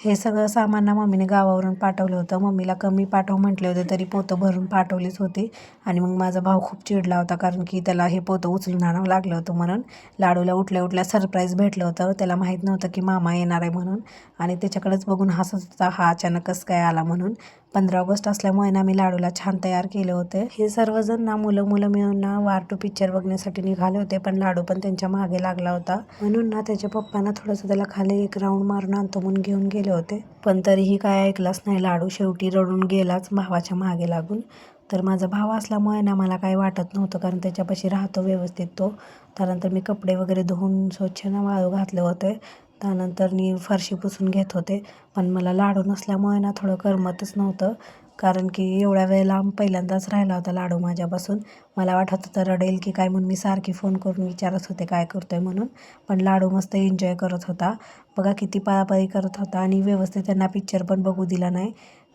हे सगळं सामान ना मम्मीने गावावरून पाठवलं होतं. मम्मीला कमी पाठव म्हटले होते तरी पोतं भरून पाठवलीच होती. आणि मग माझा भाऊ खूप चिडला होता कारण की त्याला हे पोतं उचलून आणावं लागलं होतं म्हणून. लाडूला उठल्या उठल्या सरप्राईज भेटलं होतं. त्याला माहीत नव्हतं की मामा येणार आहे म्हणून. आणि त्याच्याकडेच बघून हसत होता हा अचानकच काय आला म्हणून. पंधरा ऑगस्ट असल्यामुळे ना मी लाडूला छान तयार केले होते. हे सर्वजण ना मुलं मुलं मिळून ना वार टू पिक्चर बघण्यासाठी निघाले होते पण लाडू पण त्यांच्या मागे लागला होता. म्हणून ना त्याच्या पप्पांना थोडंसं त्याला खाली एक राऊंड मारून आणतो म्हणून घेऊन गेले होते. पण तरीही काय ऐकलाच नाही लाडू शेवटी रडून गेलाच भावाच्या मागे लागून. तर माझा भाव असल्यामुळे ना मला काही वाटत नव्हतं कारण त्याच्यापाशी राहतो व्यवस्थित तो. त्यानंतर मी कपडे वगैरे धुवून स्वच्छ ना वाळू घातले होते. त्यानंतर मी फरशी पुसून घेत होते. पण मला लाडू नसल्यामुळे ना थोडं करमतच नव्हतं. कारण की एवढ्या वेळेला पहिल्यांदाच राहिला होता लाडू माझ्यापासून. मला वाटत होतं रडेल की काय म्हणून मी सारखी फोन करून विचारत होते काय करतो आहे म्हणून. पण लाडू मस्त एन्जॉय करत होता. बघा किती पळापळी करत होता आणि व्यवस्थित त्यांना पिक्चर पण बघू दिला नाही.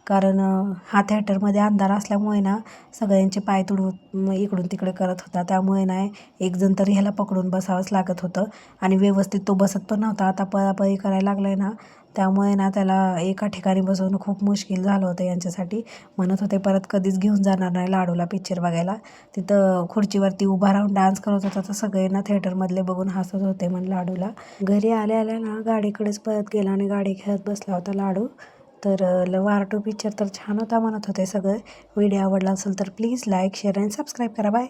कारण हा थिएटरमध्ये अंधार असल्यामुळे ना सगळ्यांचे पाय तुडवत इकडून तिकडे करत होता. त्यामुळे ना एकजण तरी ह्याला पकडून बसावंच लागत होतं आणि व्यवस्थित तो बसत पण नव्हता. आता पळापळी करायला लागला आहे ना त्यामुळे ना त्याला एका ठिकाणी बसवणं खूप मुश्किल झालं होतं यांच्यासाठी. म्हणत होते परत कधीच घेऊन जाणार नाही लाडूला पिक्चर बघायला. तिथं खुर्चीवरती उभा राहून डान्स करत होता. तर सगळे ना थिएटरमधले बघून हसत होते म्हण लाडूला. घरी आल्या आल्या ना गाडीकडेच पळत गेला आणि गाडी खेळत बसला होता लाडू. तर वार टू पिक्चर तर छान होता म्हणत होते सगळं. व्हिडिओ आवडला असेल तर प्लीज लाईक शेअर आणि सबस्क्राईब करा. बाय.